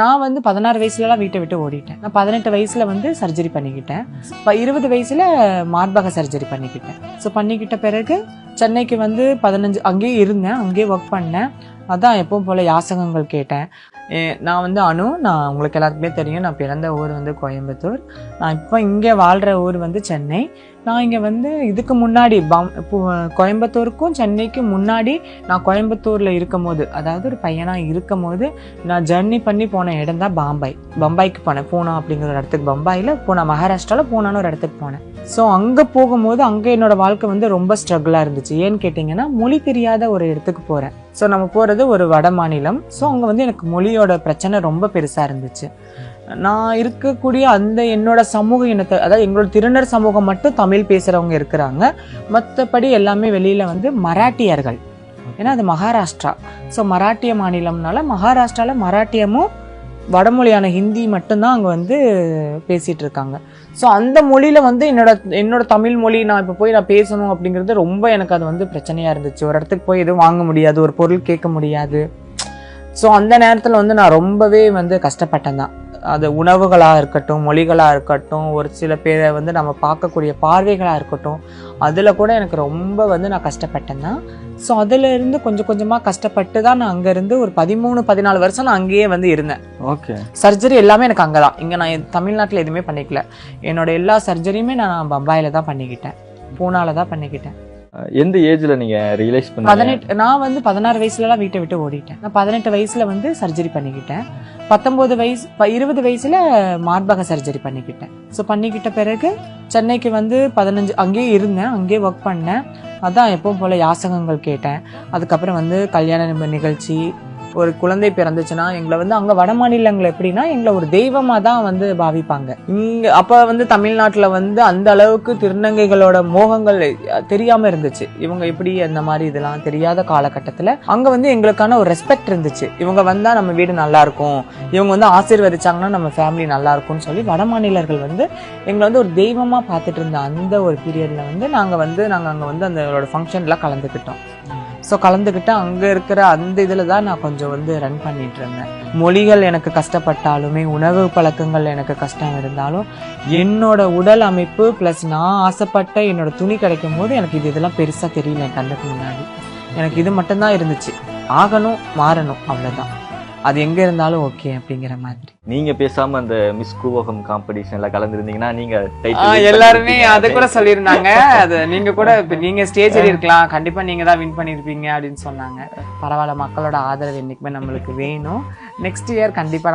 நான் வந்து பதினாறு வயசுலலாம் வீட்டை விட்டு ஓடிட்டேன். நான் பதினெட்டு வயசுல வந்து சர்ஜரி பண்ணிக்கிட்டேன். இப்போ இருபது வயசுல மார்பக சர்ஜரி பண்ணிக்கிட்டேன். ஸோ பண்ணிக்கிட்ட பிறகு சென்னைக்கு வந்து பதினஞ்சு அங்கேயே இருந்தேன் அங்கேயே ஒர்க் பண்ணேன். அதான் எப்பவும் போல யாசகங்கள் கேட்டேன். நான் வந்து அனு நான் உங்களுக்கு எல்லாருக்குமே தெரியும். நான் பிறந்த ஊர் வந்து கோயம்புத்தூர். நான் இப்போ இங்கே வாழ்கிற ஊர் வந்து சென்னை. நான் இங்கே வந்து இதுக்கு முன்னாடி பம் இப்போ கோயம்புத்தூருக்கும் சென்னைக்கும் முன்னாடி நான் கோயம்புத்தூரில் இருக்கும் போது அதாவது ஒரு பையனாக இருக்கும் போது நான் ஜர்னி பண்ணி போன இடம் தான் பாம்பாய் பம்பாய்க்கு போனேன். பூனா அப்படிங்கிற ஒரு இடத்துக்கு பம்பாயில் பூனா மகாராஷ்டிராவில் பூனான்னு ஒரு இடத்துக்கு போனேன். ஸோ அங்கே போகும்போது அங்கே என்னோட வாழ்க்கை வந்து ரொம்ப ஸ்ட்ரகிளாக இருந்துச்சு. ஏன்னு கேட்டிங்கன்னா மொழி தெரியாத ஒரு இடத்துக்கு போகிறேன் ஸோ நம்ம போகிறது ஒரு வட மாநிலம். ஸோ அங்கே வந்து எனக்கு மொழியோட பிரச்சனை ரொம்ப பெருசாக இருந்துச்சு. நான் இருக்கக்கூடிய அந்த என்னோட சமூக இனத்தை அதாவது எங்களோட திருநர் சமூகம் மட்டும் தமிழ் பேசுகிறவங்க இருக்கிறாங்க. மற்றபடி எல்லாமே வெளியில் வந்து மராட்டியர்கள். ஏன்னா அது மகாராஷ்டிரா. ஸோ மராட்டிய மாநிலம்னால மகாராஷ்டிராவில் மராட்டியமும் வடமொழியான ஹிந்தி மட்டும்தான் அங்கே வந்து பேசிகிட்டு இருக்காங்க ஸோ அந்த மொழியில் வந்து என்னோட என்னோட தமிழ் மொழி நான் இப்போ போய் நான் பேசணும் அப்படிங்கிறது ரொம்ப எனக்கு அது வந்து பிரச்சனையாக இருந்துச்சு. ஒரு இடத்துக்கு போய் எதுவும் வாங்க முடியாது ஒரு பொருள் கேட்க முடியாது. ஸோ அந்த நேரத்தில் வந்து நான் ரொம்பவே வந்து கஷ்டப்பட்டேன் தான். அது உணவுகளாக இருக்கட்டும் மொழிகளாக இருக்கட்டும் ஒரு சில பேரை வந்து நம்ம பார்க்கக்கூடிய பார்வைகளாக இருக்கட்டும் அதில் கூட எனக்கு ரொம்ப வந்து நான் கஷ்டப்பட்டேன் தான் ஸோ அதில் இருந்து கொஞ்சம் கொஞ்சமாக கஷ்டப்பட்டு தான் நான் அங்கேருந்து ஒரு பதிமூணு பதினாலு வருஷம் நான் அங்கேயே வந்து இருந்தேன். ஓகே. சர்ஜரி எல்லாமே எனக்கு அங்கே தான் இங்கே நான் தமிழ்நாட்டில் எதுவுமே பண்ணிக்கல. என்னோட எல்லா சர்ஜரியுமே நான் பம்பாயில் தான் பண்ணிக்கிட்டேன். பூனால தான் பண்ணிக்கிட்டேன். எந்த ஏஜ்ல நீங்க ரியலைஸ் பண்ணீங்க? பதினெட்டு நான் வந்து பதினாறு வயசுலலாம் வீட்டை விட்டு ஓடிட்டேன். நான் பதினெட்டு வயசுல வந்து சர்ஜரி பண்ணிக்கிட்டேன். பத்தொம்போது வயசு இருபது வயசுல மார்பக சர்ஜரி பண்ணிக்கிட்டேன். ஸோ பண்ணிக்கிட்ட பிறகு சென்னைக்கு வந்து பதினஞ்சு அங்கேயே இருந்தேன் அங்கேயே ஒர்க் பண்ணேன். அதான் எப்பவும் போல யாசகங்கள் கேட்டேன். அதுக்கப்புறம் வந்து கல்யாண நிகழ்ச்சி ஒரு குழந்தை பிறந்துச்சுன்னா எங்களை வந்து அங்கே வட மாநிலங்கள் எப்படின்னா எங்களை ஒரு தெய்வமாக தான் வந்து பாவிப்பாங்க. இங்கே அப்போ வந்து தமிழ்நாட்டில் வந்து அந்த அளவுக்கு திருநங்கைகளோட மோகங்கள் தெரியாமல் இருந்துச்சு. இவங்க எப்படி அந்த மாதிரி இதெல்லாம் தெரியாத காலகட்டத்தில் அங்கே வந்து எங்களுக்கான ஒரு ரெஸ்பெக்ட் இருந்துச்சு. இவங்க வந்தால் நம்ம வீடு நல்லா இருக்கும். இவங்க வந்து ஆசீர்வதிச்சாங்கன்னா நம்ம ஃபேமிலி நல்லா இருக்கும்னு சொல்லி வட மாநிலர்கள் வந்து எங்களை வந்து ஒரு தெய்வமாக பார்த்துட்டு இருந்த அந்த ஒரு பீரியடில் வந்து நாங்கள் வந்து நாங்கள் அங்கே வந்து அந்த ஃபங்க்ஷனில் கலந்துக்கிட்டோம். ஸோ கலந்துக்கிட்டு அங்கே இருக்கிற அந்த இதில் தான் நான் கொஞ்சம் வந்து ரன் பண்ணிட்டு இருந்தேன். மொழிகள் எனக்கு கஷ்டப்பட்டாலுமே உணவு பழக்கங்கள் எனக்கு கஷ்டம் இருந்தாலும் என்னோட உடல் அமைப்பு ப்ளஸ் நான் ஆசைப்பட்ட என்னோட துணி கிடைக்கும் போது எனக்கு இது இதெல்லாம் பெருசாக தெரியல என் கண்ணுக்கு முன்னாடி. எனக்கு இது மட்டும்தான் இருந்துச்சு. ஆகணும் மாறணும் அவ்வளோதான் அது எங்கே இருந்தாலும் ஓகே அப்படிங்கிற மாதிரி. நீங்க பேசாம அந்த மிஸ் கூவகம் காம்படிஷன்ல கலந்துருந்தீங்கன்னா நீங்க எல்லாருமே. அது கூட சொல்லியிருந்தாங்க. அது நீங்க கூட இப்ப நீங்க ஸ்டேஜ் இருக்கலாம் கண்டிப்பா நீங்க தான் வின் பண்ணிருப்பீங்க அப்படின்னு சொன்னாங்க. பரவாயில்ல மக்களோட ஆதரவு என்னைக்குமே நம்மளுக்கு வேணும். நெக்ஸ்ட் இயர் கண்டிப்பா